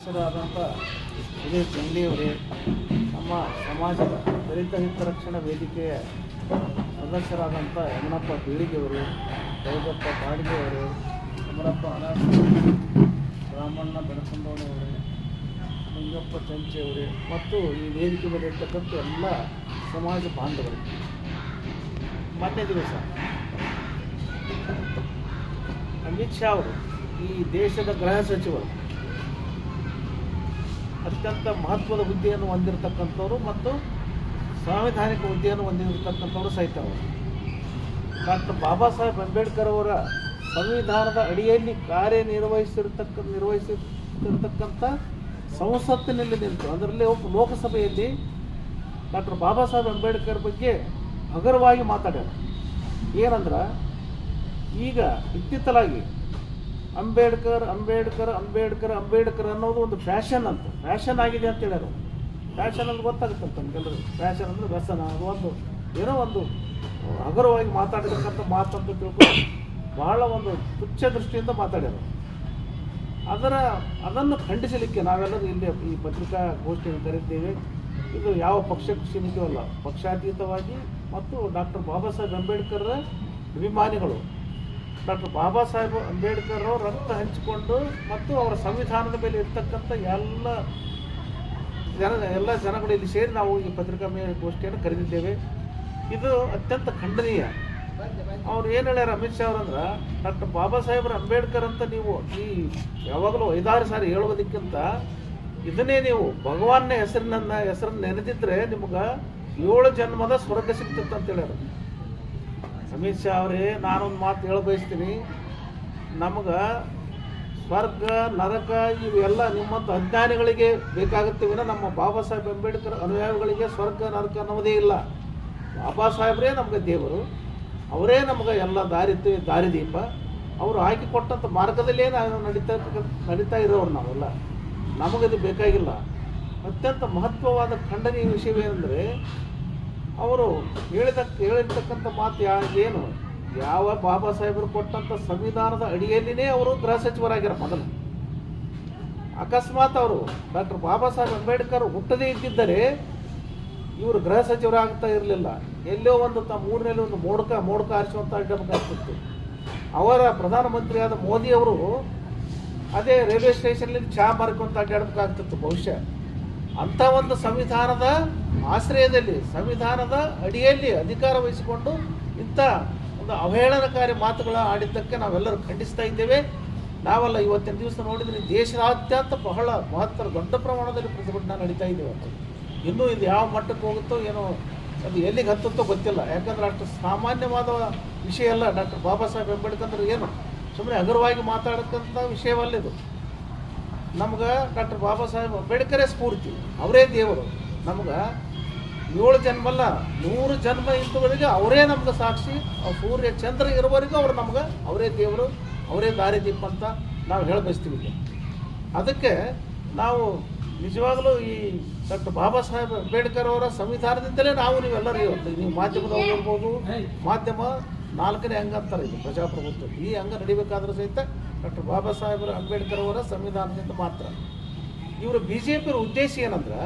ಹೆಸರಾದಂಥ ವಿಜಯ್ ಜಂಗ್ಲಿಯವರೇ ನಮ್ಮ ಸಮಾಜದ ದಲಿತ ಹಿತರಕ್ಷಣಾ ವೇದಿಕೆಯ ಸದಸ್ಯರಾದಂಥ ಯಮನಪ್ಪ ಬೀಳಿಗೆಯವರು ದೈವಪ್ಪ ಬಾಡಿಗೆಯವರು, ಯಮನಪ್ಪ ಅನಾಥ ರಾಮಣ್ಣ ಬೆಳಕೊಂಡವರೇ ಲಿಂಗಪ್ಪ ಚಂಚೆಯವರೇ ಮತ್ತು ಈ ವೇದಿಕೆ ಮೇಲೆ ಇರ್ತಕ್ಕಂಥ ಎಲ್ಲ ಸಮಾಜ ಬಾಂಧವರು. ಮೊನ್ನೆ ದಿವಸ. ಅಮಿತ್ ಶಾ ಅವರು ಈ ದೇಶದ ಗೃಹ ಸಚಿವರು. ಅತ್ಯಂತ ಮಹತ್ವದ ಹುದ್ದೆಯನ್ನು ಹೊಂದಿರತಕ್ಕಂಥವ್ರು ಮತ್ತು ಸಾಂವಿಧಾನಿಕ ಹುದ್ದೆಯನ್ನು ಹೊಂದಿರತಕ್ಕಂಥವ್ರು ಸಹಿತ ಅವರು. ಡಾಕ್ಟರ್ ಬಾಬಾ ಸಾಹೇಬ್ ಅಂಬೇಡ್ಕರ್ ಅವರ ಸಂವಿಧಾನದ ಅಡಿಯಲ್ಲಿ ಕಾರ್ಯನಿರ್ವಹಿಸಿರ್ತಕ್ಕ, ನಿರ್ವಹಿಸಿರ್ತಕ್ಕಂಥ ಸಂಸತ್ತಿನಲ್ಲಿ ನಿಂತು, ಅದರಲ್ಲಿ ಒಬ್ಬ ಲೋಕಸಭೆಯಲ್ಲಿ ಡಾಕ್ಟರ್ ಬಾಬಾ ಸಾಹೇಬ್ ಅಂಬೇಡ್ಕರ್ ಬಗ್ಗೆ ಹಗರವಾಗಿ ಮಾತಾಡ್ಯಾರ. ಏನಂದ್ರೆ, ಈಗ ಇತ್ತಿತ್ತಲಾಗಿ ಅಂಬೇಡ್ಕರ್ ಅಂಬೇಡ್ಕರ್ ಅಂಬೇಡ್ಕರ್ ಅಂಬೇಡ್ಕರ್ ಅನ್ನೋದು ಒಂದು ಫ್ಯಾಷನ್ ಅಂತ. ಫ್ಯಾಷನ್ ಆಗಿದೆ ಅಂತ ಹೇಳ್ಯಾರ. ಫ್ಯಾಷನ್ ಅಂತ ಗೊತ್ತಾಗುತ್ತಂತ ನಮ್ಗೆಲ್ಲರಿಗೂ ಫ್ಯಾಷನ್ ಅಂದ್ರೆ ವ್ಯಸನ, ಅದು ಒಂದು, ಏನೋ ಒಂದು ಹಗುರವಾಗಿ ಮಾತಾಡಿರ್ತಕ್ಕಂಥ ಮಾತಂತ ತಿಳ್ಕೊಂಡು ಬಹಳ ಒಂದು ತುಚ್ಛ ದೃಷ್ಟಿಯಿಂದ ಮಾತಾಡ್ಯಾರ. ಅದರ, ಅದನ್ನು ಖಂಡಿಸಲಿಕ್ಕೆ ನಾವೆಲ್ಲರೂ ಇಲ್ಲಿ ಈ ಪತ್ರಿಕಾ ಗೋಷ್ಠಿಯನ್ನು ಕರೀತೇವೆ ಇದು ಯಾವ ಪಕ್ಷಕ್ಕೆ ಸೀಮಿತವಲ್ಲ. ಪಕ್ಷಾತೀತವಾಗಿ ಮತ್ತು ಡಾಕ್ಟರ್ ಬಾಬಾ ಸಾಹೇಬ್ ಅಂಬೇಡ್ಕರ್ ಅಭಿಮಾನಿಗಳು. ಡಾಕ್ಟರ್ ಬಾಬಾ ಸಾಹೇಬ್ ಅಂಬೇಡ್ಕರ್ ಅವರು ರಕ್ತ ಹಂಚಿಕೊಂಡು ಮತ್ತು ಅವರ ಸಂವಿಧಾನದ ಮೇಲೆ ಇರ್ತಕ್ಕಂಥ ಎಲ್ಲ ಜನ, ಎಲ್ಲ ಜನಗಳು ಇಲ್ಲಿ ಸೇರಿ ನಾವು ಈ ಪತ್ರಿಕಾ ಗೋಷ್ಠಿಯನ್ನು ಕರೆದಿದ್ದೇವೆ. ಇದು ಅತ್ಯಂತ ಖಂಡನೀಯ. ಅವ್ರು ಏನು ಹೇಳ್ಯಾರ ಅಮಿತ್ ಶಾ ಅವ್ರಂದ್ರೆ, ಡಾಕ್ಟರ್ ಬಾಬಾ ಸಾಹೇಬ್ರ ಅಂಬೇಡ್ಕರ್ ಅಂತ ನೀವು ಈ ಯಾವಾಗಲೂ ಐದಾರು ಸಾರಿ ಹೇಳುವುದಕ್ಕಿಂತ ಇದನ್ನೇ ನೀವು ಭಗವಾನ್ನ ಹೆಸರಿನ ಹೆಸರನ್ನು ನೆನೆದಿದ್ರೆ ನಿಮ್ಗೆ ಏಳು ಜನ್ಮದ ಸ್ವರ್ಗ ಸಿಗ್ತಿತ್ತು ಅಂತ ಹೇಳ್ಯಾರ. ಅಮಿತ್ ಶಾ ಅವರೇ, ನಾನೊಂದು ಮಾತು ಹೇಳ ಬಯಸ್ತೀನಿ. ನಮಗೆ ಸ್ವರ್ಗ, ನರಕ, ಇವೆಲ್ಲ ನಿಮ್ಮಂಥ ಅಜ್ಞಾನಿಗಳಿಗೆ ಬೇಕಾಗುತ್ತೆ ವಿನ ನಮ್ಮ ಬಾಬಾ ಸಾಹೇಬ್ ಅಂಬೇಡ್ಕರ್ ಅನುಯಾಯಿಗಳಿಗೆ ಸ್ವರ್ಗ, ನರಕ ಅನ್ನೋದೇ ಇಲ್ಲ. ಬಾಬಾ ಸಾಹೇಬರೇ ನಮಗೆ ದೇವರು. ಅವರೇ ನಮಗೆ ಎಲ್ಲ ದಾರಿ ದಾರಿದೀಪ ಅವರು ಹಾಕಿಕೊಟ್ಟಂಥ ಮಾರ್ಗದಲ್ಲೇ ನಾವು ನಡೀತಾ ನಡೀತಾ ಇರೋರು ನಾವೆಲ್ಲ. ನಮಗದು ಬೇಕಾಗಿಲ್ಲ. ಅತ್ಯಂತ ಮಹತ್ವವಾದ ಖಂಡನೀಯ ವಿಷಯವೇನೆಂದರೆ ಅವರು ಹೇಳಿದ ಹೇಳಿರ್ತಕ್ಕಂಥ ಮಾತು ಏನು ಯಾವ ಬಾಬಾ ಸಾಹೇಬರು ಕೊಟ್ಟಂಥ ಸಂವಿಧಾನದ ಅಡಿಯಲ್ಲಿನೇ ಅವರು ಗೃಹ ಸಚಿವರಾಗಿರೋ ಮೊದಲು. ಅಕಸ್ಮಾತ್ ಅವರು ಡಾಕ್ಟರ್ ಬಾಬಾ ಸಾಹೇಬ್ ಅಂಬೇಡ್ಕರ್ ಹುಟ್ಟದೇ ಇದ್ದಿದ್ದರೆ ಇವರು ಗೃಹ ಸಚಿವರಾಗ್ತಾ ಇರಲಿಲ್ಲ. ಎಲ್ಲೋ ಒಂದು ತಮ್ಮ ಮೂರನೇಲಿ ಒಂದು ಮೋಡ್ಕ ಮೋಡ್ಕ ಆರಿಸುವಂಥ ಅಡ್ಡಬೇಕಾಗ್ತಿತ್ತು. ಅವರ ಪ್ರಧಾನಮಂತ್ರಿಯಾದ ಮೋದಿಯವರು ಅದೇ ರೈಲ್ವೆ ಸ್ಟೇಷನ್ಲಿ ಚಹಾ ಮಾರ್ಕೊಂತ ಅಡ್ಡಾಡಬೇಕಾಗ್ತಿತ್ತು ಬಹುಶಃ ಅಂಥ ಒಂದು ಸಂವಿಧಾನದ ಆಶ್ರಯದಲ್ಲಿ, ಸಂವಿಧಾನದ ಅಡಿಯಲ್ಲಿ ಅಧಿಕಾರ ವಹಿಸಿಕೊಂಡು ಇಂಥ ಒಂದು ಅವಹೇಳನಕಾರಿ ಮಾತುಗಳ ಆಡಿದ್ದಕ್ಕೆ ನಾವೆಲ್ಲರೂ ಖಂಡಿಸ್ತಾ ಇದ್ದೇವೆ. ನಾವೆಲ್ಲ ಇವತ್ತಿನ ದಿವಸ ನೋಡಿದರೆ ದೇಶದಾದ್ಯಂತ ಬಹಳ ಮಹತ್ತರ ದೊಡ್ಡ ಪ್ರಮಾಣದಲ್ಲಿ ಪ್ರತಿಭಟನೆ ನಡೀತಾ ಇದ್ದೇವೆ ಅಂತ ಇನ್ನೂ ಇದು ಯಾವ ಮಟ್ಟಕ್ಕೆ ಹೋಗುತ್ತೋ ಏನೋ ಅದು ಎಲ್ಲಿಗೆ ಹತ್ತುತ್ತೋ ಗೊತ್ತಿಲ್ಲ. ಯಾಕಂದ್ರೆ ಅಷ್ಟು ಸಾಮಾನ್ಯವಾದ ವಿಷಯ ಅಲ್ಲ. ಡಾಕ್ಟರ್ ಬಾಬಾ ಸಾಹೇಬ್ ಅಂಬೇಡ್ಕರ್ ಏನು? ಸುಮ್ಮನೆ ಹಗುರವಾಗಿ ಮಾತಾಡಕ್ಕಂಥ ವಿಷಯವಲ್ಲ ಇದು. ನಮ್ಗೆ ಡಾಕ್ಟರ್ ಬಾಬಾ ಸಾಹೇಬ್ ಅಂಬೇಡ್ಕರೇ ಸ್ಫೂರ್ತಿ. ಅವರೇ ದೇವರು. ನಮ್ಗೆ ಏಳು ಜನ್ಮಲ್ಲ ನೂರು ಜನ್ಮ ಇದ್ದವರೆಗೆ ಅವರೇ ನಮ್ಗೆ ಸಾಕ್ಷಿ. ಆ ಸೂರ್ಯ ಚಂದ್ರ ಇರುವವರೆಗೂ ಅವ್ರು ನಮ್ಗೆ ಅವರೇ ದೇವರು ಅವರೇ ದಾರಿದೀಪ ಅಂತ ನಾವು ಹೇಳಬಯಸ್ತೀವಿ ಅದಕ್ಕೆ ನಾವು ನಿಜವಾಗಲೂ ಈ ಡಾಕ್ಟರ್ ಬಾಬಾ ಸಾಹೇಬ್ ಅಂಬೇಡ್ಕರ್ ಅವರ ಸಂವಿಧಾನದಿಂದಲೇ ನಾವು ನೀವೆಲ್ಲರೂ ಇವತ್ತು ನೀವು ಮಾಧ್ಯಮದವ್ರು ಇರ್ಬೋದು ಮಾಧ್ಯಮ ನಾಲ್ಕನೇ ಅಂಗ ಅಂತಾರೆ ಇದು ಪ್ರಜಾಪ್ರಭುತ್ವ. ಈ ಅಂಗ ನಡಿಬೇಕಾದ್ರೂ ಸಹಿತ ಡಾಕ್ಟರ್ ಬಾಬಾ ಸಾಹೇಬ್ ಅಂಬೇಡ್ಕರ್ ಅವರ ಸಂವಿಧಾನದಿಂದ ಮಾತ್ರ. ಇವರು ಬಿ ಜೆ ಪಿಯವ್ರ ಉದ್ದೇಶ ಏನಂದ್ರೆ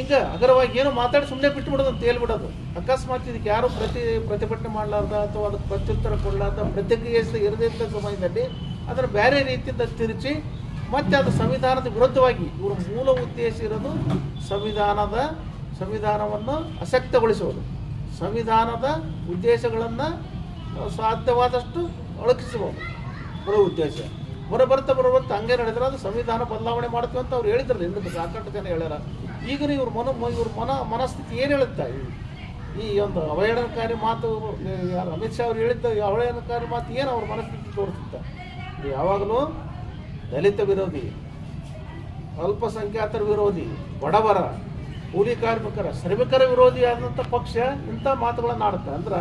ಈಗ ಅಗರವಾಗಿ ಏನೋ ಮಾತಾಡಿ ಸುಮ್ಮನೆ ಬಿಟ್ಬಿಡೋದು ಅಂತ ಹೇಳ್ಬಿಡೋದು. ಅಕಸ್ಮಾತ್ ಇದಕ್ಕೆ ಯಾರು ಪ್ರತಿ, ಪ್ರತಿಭಟನೆ ಮಾಡಲಾರ್ದ ಅಥವಾ ಅದಕ್ಕೆ ಪ್ರತ್ಯುತ್ತರ ಕೊಡಲಾರ್ದ ಪ್ರತಿಕ್ರಿಯಿಸದೆ ಇರದಿದ್ದ ಸಮಯದಲ್ಲಿ ಅದರ ಬೇರೆ ರೀತಿಯಿಂದ ತಿರುಚಿ ಮತ್ತೆ ಅದು ಸಂವಿಧಾನದ ವಿರುದ್ಧವಾಗಿ ಇವರ ಮೂಲ ಉದ್ದೇಶ ಇರೋದು ಸಂವಿಧಾನದ, ಸಂವಿಧಾನವನ್ನು ಅಸಕ್ತಗೊಳಿಸುವುದು ಸಂವಿಧಾನದ ಉದ್ದೇಶಗಳನ್ನು ಸಾಧ್ಯವಾದಷ್ಟು ಒಳಗಿಸಬಹುದು ಬರೋ ಉದ್ದೇಶ. ಬರೋ ಬರ್ತಾ ಹಂಗೆ ನಡೆದ್ರೆ ಅದು ಸಂವಿಧಾನ ಬದಲಾವಣೆ ಮಾಡ್ತೀವಿ ಅಂತ ಅವ್ರು ಹೇಳಿದ್ರಲ್ಲ ಹಿಂದಕ್ಕೆ ಸಾಕಷ್ಟು ಜನ ಹೇಳ್ಯಾರ. ಈಗ ಇವ್ರ ಮನ ಇವ್ರ ಮನ, ಮನಸ್ಥಿತಿ ಏನು ಹೇಳುತ್ತಾ ಈ- ಒಂದು ಅವಹೇಳನಕಾರಿ ಮಾತು ಯಾರು ಅಮಿತ್ ಶಾ ಅವ್ರು ಹೇಳಿದ್ದ ಅವಹೇಳನಕಾರಿ ಮಾತು ಏನು ಅವ್ರ ಮನಸ್ಥಿತಿ ತೋರಿಸುತ್ತೆ? ಯಾವಾಗಲೂ ದಲಿತ ವಿರೋಧಿ, ಅಲ್ಪಸಂಖ್ಯಾತರ ವಿರೋಧಿ, ಬಡವರ ಕೂಲಿ ಕಾರ್ಮಿಕರ, ಶ್ರಮಿಕರ ವಿರೋಧಿ ಆದಂಥ ಪಕ್ಷ ಇಂಥ ಮಾತುಗಳನ್ನು ಆಡುತ್ತೆ. ಅಂದ್ರೆ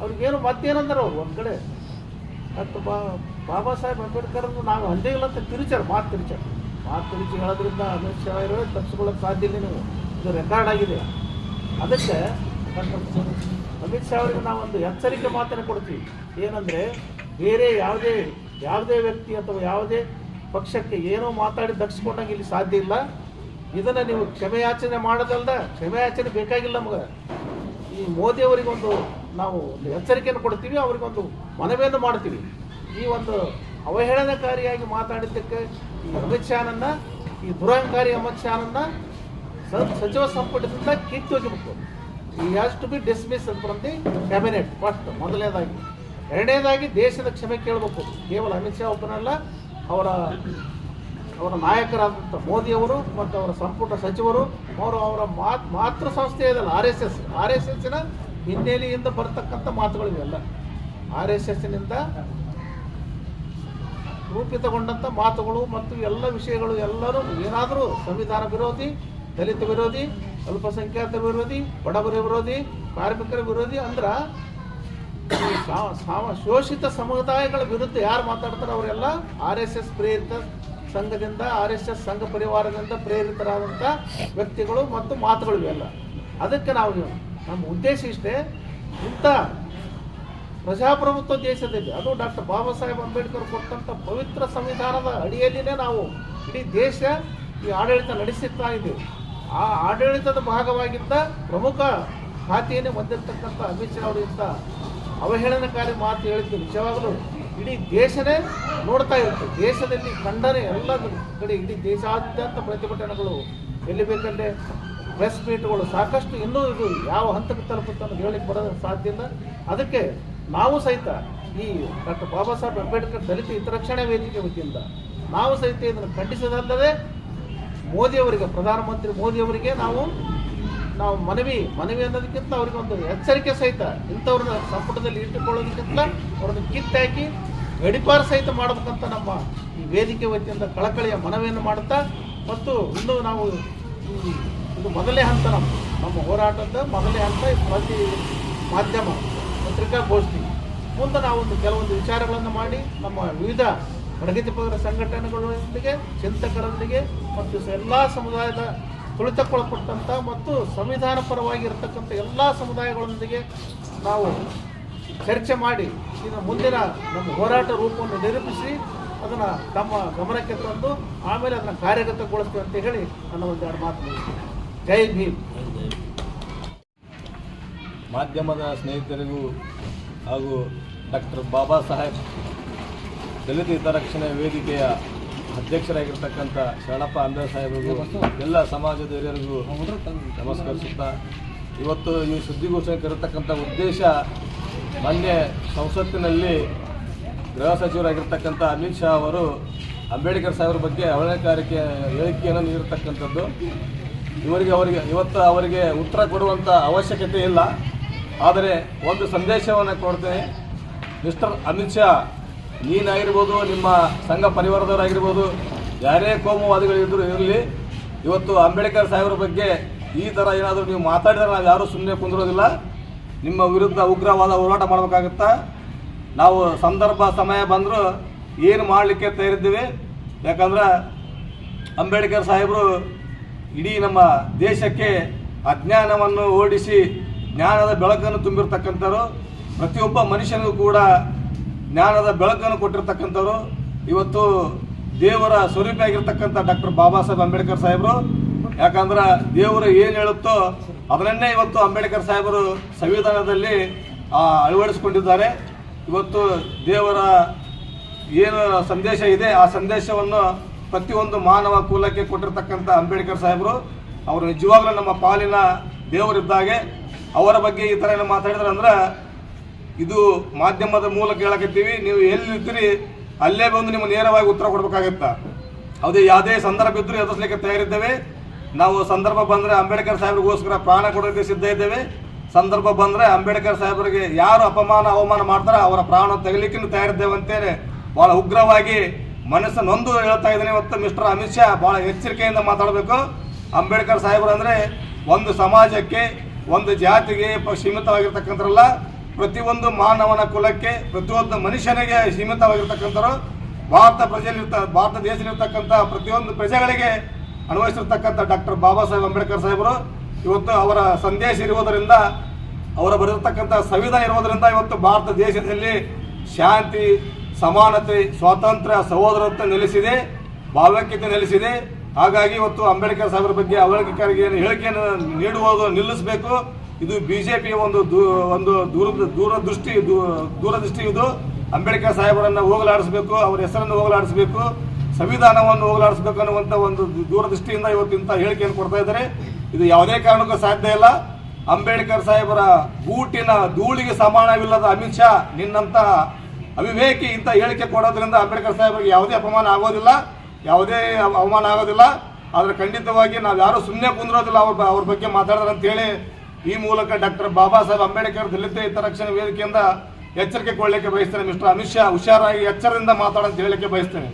ಅವ್ರಿಗೇನು ಮತ್ತೇನಂದ್ರೆ ಅವ್ರು ಒಂದು ಕಡೆ ಮತ್ತು ಬಾ, ಬಾಬಾ ಸಾಹೇಬ್ ಅಂಬೇಡ್ಕರ್ ನಾವು ಅಂದೇ ಇಲ್ಲ ಅಂತ ತಿರುಚಾರ ಮಾತು ತಿರುಚಾರ ಮಾತು ತಿರುಚಿ ಹೇಳೋದ್ರಿಂದ ಅಮಿತ್ ಶಾ ಇರೋ ತಪ್ಪಿಸ್ಕೊಳ್ಳೋಕೆ ಸಾಧ್ಯ ಇಲ್ಲ ನೀವು ಇದು ರೆಕಾರ್ಡ್ ಆಗಿದೆ. ಅದಕ್ಕೆ ಅಮಿತ್ ಶಾ ಅವರಿಗೆ ನಾವೊಂದು ಎಚ್ಚರಿಕೆ ಮಾತನ್ನು ಕೊಡ್ತೀವಿ. ಏನಂದರೆ ಬೇರೆ ಯಾವುದೇ ಯಾವುದೇ ವ್ಯಕ್ತಿ ಅಥವಾ ಯಾವುದೇ ಪಕ್ಷಕ್ಕೆ ಏನೋ ಮಾತಾಡಿ ದಕ್ಷಿಸ್ಕೊಂಡಂಗೆ ಇಲ್ಲಿ ಸಾಧ್ಯ ಇಲ್ಲ. ಇದನ್ನು ನೀವು ಕ್ಷಮೆಯಾಚನೆ ಮಾಡೋದಲ್ದ ಕ್ಷಮೆಯಾಚನೆ ಬೇಕಾಗಿಲ್ಲ ನಮಗೆ. ಈ ಮೋದಿ ಅವರಿಗೊಂದು ನಾವು ಎಚ್ಚರಿಕೆಯನ್ನು ಕೊಡ್ತೀವಿ, ಅವರಿಗೊಂದು ಮನವಿಯನ್ನು ಮಾಡ್ತೀವಿ. ಈ ಒಂದು ಅವಹೇಳನಕಾರಿಯಾಗಿ ಮಾತಾಡಿದ್ದಕ್ಕೆ ಈ ಅಮಿತ್ ಶಾನನ್ನ, ಈ ದುರಹಂಕಾರಿ ಅಮಿತ್ ಶಾನನ್ನ ಸಚಿವ ಸಂಪುಟದಿಂದ ಕಿತ್ತೊಗಿಬೇಕು ಈ has to be dismiss from the cabinet first ಮೊದಲನೇದಾಗಿ. ಎರಡನೇದಾಗಿ ದೇಶದ ಕ್ಷಮೆ ಕೇಳಬೇಕು. ಕೇವಲ ಅಮಿತ್ ಶಾ ಒಬ್ಬನಲ್ಲ, ಅವರ ಅವರ ನಾಯಕರಾದಂಥ ಮೋದಿಯವರು ಮತ್ತು ಅವರ ಸಂಪುಟ ಸಚಿವರು, ಅವರು ಅವರ ಮಾತ್ ಮಾತೃ ಸಂಸ್ಥೆ ಇದೆಲ್ಲ, R S S. R S ಎಸ್ಸಿನ ಹಿನ್ನೆಲೆಯಿಂದ ಬರ್ತಕ್ಕಂಥ ಮಾತುಗಳು ಇವೆಲ್ಲ. ಆರ್ ಎಸ್ ಎಸ್ನಿಂದ ರೂಪಿತಗೊಂಡಂಥ ಮಾತುಗಳು ಮತ್ತು ಎಲ್ಲ ವಿಷಯಗಳು ಎಲ್ಲರೂ ಏನಾದರೂ ಸಂವಿಧಾನ ವಿರೋಧಿ, ದಲಿತ ವಿರೋಧಿ ಅಲ್ಪಸಂಖ್ಯಾತರ ವಿರೋಧಿ, ಬಡವರ ವಿರೋಧಿ, ಕಾರ್ಮಿಕರ ವಿರೋಧಿ ಅಂದ್ರೆ ಶೋಷಿತ ಸಮುದಾಯಗಳ ವಿರುದ್ಧ ಯಾರು ಮಾತಾಡ್ತಾರೆ ಅವರೆಲ್ಲ ಆರ್ ಎಸ್ ಎಸ್ ಪ್ರೇರಿತ ಸಂಘದಿಂದ, ಆರ್ ಎಸ್ ಎಸ್ ಸಂಘ ಪರಿವಾರದಿಂದ ಪ್ರೇರಿತರಾದಂಥ ವ್ಯಕ್ತಿಗಳು ಮತ್ತು ಮಾತುಗಳು ಇವೆಲ್ಲ. ಅದಕ್ಕೆ ನಾವು ನಮ್ಮ ಉದ್ದೇಶ ಇಷ್ಟೇ, ಇಂಥ ಪ್ರಜಾಪ್ರಭುತ್ವ ದೇಶದಲ್ಲಿ, ಅದು ಡಾಕ್ಟರ್ ಬಾಬಾ ಸಾಹೇಬ್ ಅಂಬೇಡ್ಕರ್ ಕೊಟ್ಟಂಥ ಪವಿತ್ರ ಸಂವಿಧಾನದ ಅಡಿಯಲ್ಲಿನೇ ನಾವು ಇಡೀ ದೇಶ ಈ ಆಡಳಿತ ನಡೆಸುತ್ತಾ ಇದ್ದೀವಿ ಆ ಆಡಳಿತದ ಭಾಗವಾಗಿದ್ದ ಪ್ರಮುಖ ಖಾತೆಯನ್ನೇ ಹೊಂದಿರತಕ್ಕಂಥ ಅಮಿತ್ ಶಾ ಇಂಥ ಅವಹೇಳನಕಾರಿ ಮಾತು ಹೇಳಿದ್ದು ನಿಜವಾಗಲೂ ಇಡೀ ದೇಶನೇ ನೋಡ್ತಾ ಇರುತ್ತೆ. ದೇಶದಲ್ಲಿ ಕಂಡರೆ ಎಲ್ಲ ಕಡೆ ಇಡೀ ದೇಶಾದ್ಯಂತ ಪ್ರತಿಭಟನೆಗಳು ಎಲ್ಲಿ ಬೇಕಂದ್ರೆ ಪ್ರೆಸ್ ಮೀಟ್ಗಳು ಸಾಕಷ್ಟು ಇನ್ನೂ ಇದು ಯಾವ ಹಂತಕ್ಕೆ ತಲುಪುತ್ತೆ ಅನ್ನೋದು ಹೇಳಲಿಕ್ಕೆ ಬರೋದು ಸಾಧ್ಯ ಇಲ್ಲ. ಅದಕ್ಕೆ ನಾವು ಸಹಿತ ಈ ಡಾಕ್ಟರ್ ಬಾಬಾ ಸಾಹೇಬ್ ಅಂಬೇಡ್ಕರ್ ದಲಿತ ಹಿತರಕ್ಷಣೆ ವೇದಿಕೆ ವತಿಯಿಂದ ನಾವು ಸಹಿತ ಇದನ್ನು ಖಂಡಿಸೋದಲ್ಲದೆ ಮೋದಿಯವರಿಗೆ, ಪ್ರಧಾನಮಂತ್ರಿ ಮೋದಿಯವರಿಗೆ ನಾವು ನಾವು ಮನವಿ ಮನವಿ ಅನ್ನೋದಕ್ಕಿಂತ ಅವ್ರಿಗೆ ಒಂದು ಎಚ್ಚರಿಕೆ ಸಹಿತ ಇಂಥವ್ರನ್ನ ಸಂಪುಟದಲ್ಲಿ ಇಟ್ಟುಕೊಳ್ಳೋದಕ್ಕಿಂತ ಅವ್ರನ್ನ ಕಿತ್ತಾಕಿ ಗಡಿಪಾರ ಸಹಿತ ಮಾಡಬೇಕಂತ ನಮ್ಮ ಈ ವೇದಿಕೆ ವತಿಯಿಂದ ಕಳಕಳಿಯ ಮನವಿಯನ್ನು ಮಾಡುತ್ತಾ, ಮತ್ತು ಇನ್ನು ನಾವು ಇದು ಮೊದಲೇ ಹಂತ ನಮ್ಮ ನಮ್ಮ ಹೋರಾಟದ ಮೊದಲೇ ಹಂತ ಪ್ರತಿ ಮಾಧ್ಯಮ ಪತ್ರಿಕಾಗೋಷ್ಠಿ ಮುಂದೆ ನಾವು ಒಂದು ಕೆಲವೊಂದು ವಿಚಾರಗಳನ್ನು ಮಾಡಿ, ನಮ್ಮ ವಿವಿಧ ಪ್ರಗತಿಪರ ಸಂಘಟನೆಗಳೊಂದಿಗೆ, ಚಿಂತಕರೊಂದಿಗೆ, ಮತ್ತು ಎಲ್ಲ ಸಮುದಾಯದ ತುಳಿತಕ್ಕೊಳಪಟ್ಟಂಥ ಮತ್ತು ಸಂವಿಧಾನ ಪರವಾಗಿ ಇರತಕ್ಕಂಥ ಎಲ್ಲ ಸಮುದಾಯಗಳೊಂದಿಗೆ ನಾವು ಚರ್ಚೆ ಮಾಡಿ ಇನ್ನು ಮುಂದಿನ ನಮ್ಮ ಹೋರಾಟ ರೂಪವನ್ನು ನಿರೂಪಿಸಿ ಅದನ್ನು ತಮ್ಮ ಗಮನಕ್ಕೆ ತಂದು ಆಮೇಲೆ ಅದನ್ನು ಕಾರ್ಯಗತಗೊಳಿಸ್ತೀವಿ ಅಂತ ಹೇಳಿ ನನ್ನ ಒಂದೆರಡು ಮಾತು. ಜೈ ಭೀಮ್ ಮಾಧ್ಯಮದ ಸ್ನೇಹಿತರಿಗೂ ಹಾಗೂ ಡಾಕ್ಟರ್ ಬಾಬಾ ಸಾಹೇಬ್ ದಲಿತ ಹಿತರಕ್ಷಣೆ ವೇದಿಕೆಯ ಅಧ್ಯಕ್ಷರಾಗಿರ್ತಕ್ಕಂಥ ಶರಣಪ್ಪ ಅಂಬೇಡ್ ಸಾಹೇಬರಿಗೂ, ಎಲ್ಲ ಸಮಾಜದ ಹಿರಿಯರಿಗೂ ನಮಸ್ಕರಿಸುತ್ತಾ, ಇವತ್ತು ಈ ಸುದ್ದಿಗೋಷ್ಠಿ ಕರೆತಕ್ಕಂಥ ಉದ್ದೇಶ ಮೊನ್ನೆ ಸಂಸತ್ತಿನಲ್ಲಿ ಗೃಹ ಸಚಿವರಾಗಿರ್ತಕ್ಕಂಥ ಅಮಿತ್ ಶಾ ಅವರು ಅಂಬೇಡ್ಕರ್ ಸಾಹೇಬ್ರ ಬಗ್ಗೆ ಅವಹೇಳನಕಾರಿಕೆ ಹೇಳಿಕೆಯನ್ನು ನೀಡಿರ್ತಕ್ಕಂಥದ್ದು. ಇವರಿಗೆ ಅವರಿಗೆ, ಇವತ್ತು ಅವರಿಗೆ ಉತ್ತರ ಕೊಡುವಂಥ ಅವಶ್ಯಕತೆ ಇಲ್ಲ. ಆದರೆ ಒಂದು ಸಂದೇಶವನ್ನು ಕೊಡ್ತೇನೆ. ಮಿಸ್ಟರ್ ಅಮಿತ್ ಶಾ ನೀನಾಗಿರ್ಬೋದು, ನಿಮ್ಮ ಸಂಘ ಪರಿವಾರದವರಾಗಿರ್ಬೋದು, ಯಾರೇ ಕೋಮುವಾದಿಗಳಿದ್ರು ಇರಲಿ, ಇವತ್ತು ಅಂಬೇಡ್ಕರ್ ಸಾಹೇಬ್ರ ಬಗ್ಗೆ ಈ ಥರ ಏನಾದರೂ ನೀವು ಮಾತಾಡಿದ್ರೆ ನಾವು ಯಾರೂ ಸುಮ್ಮನೆ ಕುಂದಿರೋದಿಲ್ಲ. ನಿಮ್ಮ ವಿರುದ್ಧ ಉಗ್ರವಾದ ಹೋರಾಟ ಮಾಡಬೇಕಾಗುತ್ತಾ? ನಾವು ಸಂದರ್ಭ, ಸಮಯ ಬಂದರೂ ಏನು ಮಾಡಲಿಕ್ಕೆ ತಯಾರಿದ್ದೀವಿ? ಯಾಕಂದ್ರೆ ಅಂಬೇಡ್ಕರ್ ಸಾಹೇಬರು ಇಡೀ ನಮ್ಮ ದೇಶಕ್ಕೆ ಅಜ್ಞಾನವನ್ನು ಓಡಿಸಿ ಜ್ಞಾನದ ಬೆಳಕನ್ನು ತುಂಬಿರ್ತಕ್ಕಂಥವ್ರು. ಪ್ರತಿಯೊಬ್ಬ ಮನುಷ್ಯನಿಗೂ ಕೂಡ ಜ್ಞಾನದ ಬೆಳಕನ್ನು ಕೊಟ್ಟಿರ್ತಕ್ಕಂಥವ್ರು, ಇವತ್ತು ದೇವರ ಸ್ವರೂಪ ಆಗಿರ್ತಕ್ಕಂಥ ಡಾಕ್ಟರ್ ಬಾಬಾ ಸಾಹೇಬ್ ಅಂಬೇಡ್ಕರ್ ಸಾಹೇಬರು. ಯಾಕಂದ್ರೆ ದೇವರು ಏನು ಹೇಳುತ್ತೋ ಅದನ್ನೇ ಇವತ್ತು ಅಂಬೇಡ್ಕರ್ ಸಾಹೇಬರು ಸಂವಿಧಾನದಲ್ಲಿ ಅಳವಡಿಸಿಕೊಂಡಿದ್ದಾರೆ. ಇವತ್ತು ದೇವರ ಏನು ಸಂದೇಶ ಇದೆ, ಆ ಸಂದೇಶವನ್ನು ಪ್ರತಿಯೊಂದು ಮಾನವ ಕುಲಕ್ಕೆ ಕೊಟ್ಟಿರ್ತಕ್ಕಂಥ ಅಂಬೇಡ್ಕರ್ ಸಾಹೇಬರು. ಅವರು ನಿಜವಾಗ್ಲೂ ನಮ್ಮ ಪಾಲಿನ ದೇವರಿದ್ದಾಗೆ. ಅವರ ಬಗ್ಗೆ ಈ ಥರ ಏನು ಮಾತಾಡಿದ್ರೆ ಅಂದ್ರೆ ಇದು ಮಾಧ್ಯಮದ ಮೂಲಕ ಹೇಳಕತ್ತೀವಿ. ನೀವು ಎಲ್ಲಿರ್ತೀರಿ ಅಲ್ಲೇ ಬಂದು ನಿಮ್ಗೆ ನೇರವಾಗಿ ಉತ್ತರ ಕೊಡ್ಬೇಕಾಗತ್ತ. ಅದೇ ಯಾವುದೇ ಸಂದರ್ಭ ಇದ್ರೂ ಎದುರಿಸಲಿಕ್ಕೆ ತಯಾರಿದ್ದೇವೆ. ನಾವು ಸಂದರ್ಭ ಬಂದರೆ ಅಂಬೇಡ್ಕರ್ ಸಾಹೇಬ್ರಿಗೋಸ್ಕರ ಪ್ರಾಣ ಕೊಡೋಕ್ಕೆ ಸಿದ್ಧ ಇದ್ದೇವೆ. ಸಂದರ್ಭ ಬಂದರೆ ಅಂಬೇಡ್ಕರ್ ಸಾಹೇಬರಿಗೆ ಯಾರು ಅಪಮಾನ, ಅವಮಾನ ಮಾಡ್ತಾರೋ ಅವರ ಪ್ರಾಣ ತೆಗಲಿಕ್ಕೆ ತಯಾರಿದ್ದೇವೆ ಅಂತೇಳಿ ಬಹಳ ಉಗ್ರವಾಗಿ ಮನಸ್ಸು ನೊಂದು ಹೇಳ್ತಾ ಇದ್ದೀನಿ ಇವತ್ತು ಮಿಸ್ಟರ್ ಅಮಿತ್ ಶಾ. ಬಹಳ ಎಚ್ಚರಿಕೆಯಿಂದ ಮಾತಾಡಬೇಕು. ಅಂಬೇಡ್ಕರ್ ಸಾಹೇಬರು ಅಂದರೆ ಒಂದು ಸಮಾಜಕ್ಕೆ, ಒಂದು ಜಾತಿಗೆ ಸೀಮಿತವಾಗಿರ್ತಕ್ಕಂಥರಲ್ಲ ಪ್ರತಿಯೊಂದು ಮಾನವನ ಕುಲಕ್ಕೆ, ಪ್ರತಿಯೊಂದು ಮನುಷ್ಯನಿಗೆ ಸೀಮಿತವಾಗಿರ್ತಕ್ಕಂಥವ್ರು, ಭಾರತ ಪ್ರಜೆಯಲ್ಲಿರ್ತ, ಭಾರತ ದೇಶದಲ್ಲಿರ್ತಕ್ಕಂಥ ಪ್ರತಿಯೊಂದು ಪ್ರಜೆಗಳಿಗೆ ಅನ್ವಯಿಸಿರ್ತಕ್ಕಂಥ ಡಾಕ್ಟರ್ ಬಾಬಾ ಸಾಹೇಬ್ ಅಂಬೇಡ್ಕರ್ ಸಾಹೇಬರು, ಇವತ್ತು ಅವರ ಸಂದೇಶ ಇರುವುದರಿಂದ, ಅವರ ಬರೆದಿರ್ತಕ್ಕಂಥ ಸಂವಿಧಾನ ಇರುವುದರಿಂದ ಇವತ್ತು ಭಾರತ ದೇಶದಲ್ಲಿ ಶಾಂತಿ, ಸಮಾನತೆ, ಸ್ವಾತಂತ್ರ್ಯ, ಸಹೋದರತ್ವ ನೆಲೆಸಿದೆ, ಭಾವೈಕ್ಯತೆ ನೆಲೆಸಿದೆ. ಹಾಗಾಗಿ ಇವತ್ತು ಅಂಬೇಡ್ಕರ್ ಸಾಹೇಬರ ಬಗ್ಗೆ ಅವಳಿಕೆಕಾರಿಗೆ ಹೇಳಿಕೆಯನ್ನು ನೀಡುವುದು ನಿಲ್ಲಿಸಬೇಕು. ಇದು ಬಿಜೆಪಿಯ ಒಂದು ಒಂದು ದೂರ ದೂರದೃಷ್ಟಿ ದೂರದೃಷ್ಟಿ ಇದು. ಅಂಬೇಡ್ಕರ್ ಸಾಹೇಬರನ್ನು ಹೋಗಲಾಡಿಸಬೇಕು, ಅವರ ಹೆಸರನ್ನು ಹೋಗಲಾಡಿಸಬೇಕು, ಸಂವಿಧಾನವನ್ನು ಹೋಗಲಾಡಿಸಬೇಕು ಅನ್ನುವಂಥ ಒಂದು ದೂರದೃಷ್ಟಿಯಿಂದ ಇವತ್ತು ಇಂಥ ಹೇಳಿಕೆಯನ್ನು ಕೊಡ್ತಾ ಇದ್ದಾರೆ. ಇದು ಯಾವುದೇ ಕಾರಣಕ್ಕೂ ಸಾಧ್ಯ ಇಲ್ಲ. ಅಂಬೇಡ್ಕರ್ ಸಾಹೇಬರ ಬೂಟಿನ ಧೂಳಿಗೆ ಸಮಾನವಿಲ್ಲದ ಅಮಿತ್ ಶಾ ನಿನ್ನಂತ ಅವಿವೇಕಿ ಇಂಥ ಹೇಳಿಕೆ ಕೊಡೋದ್ರಿಂದ ಅಂಬೇಡ್ಕರ್ ಸಾಹೇಬರಿಗೆ ಯಾವುದೇ ಅಪಮಾನ ಆಗೋದಿಲ್ಲ. ಯಾವುದೇ ಅವ- ಅವಮಾನ ಆಗೋದಿಲ್ಲ. ಆದ್ರೆ ಖಂಡಿತವಾಗಿ ನಾವು ಯಾರು ಸುಮ್ಮನೆ ಕುಂದಿರೋದಿಲ್ಲ, ಅವ್ರ ಅವ್ರ ಬಗ್ಗೆ ಮಾತಾಡಿದ್ರೆ ಅಂತೇಳಿ ಈ ಮೂಲಕ ಡಾಕ್ಟರ್ ಬಾಬಾ ಸಾಹೇಬ್ ಅಂಬೇಡ್ಕರ್ ದಲಿತ ಹಿತರಕ್ಷಣೆ ವೇದಿಕೆಯಿಂದ ಎಚ್ಚರಿಕೆ ಕೊಡಲಿಕ್ಕೆ ಬಯಸ್ತೇನೆ ಮಿಸ್ಟರ್ ಅಮಿತ್ ಶಾ. ಹುಷಾರಾಗಿ ಎಚ್ಚರದಿಂದ ಮಾತಾಡಂತ ಹೇಳಲಿಕ್ಕೆ ಬಯಸ್ತೇನೆ.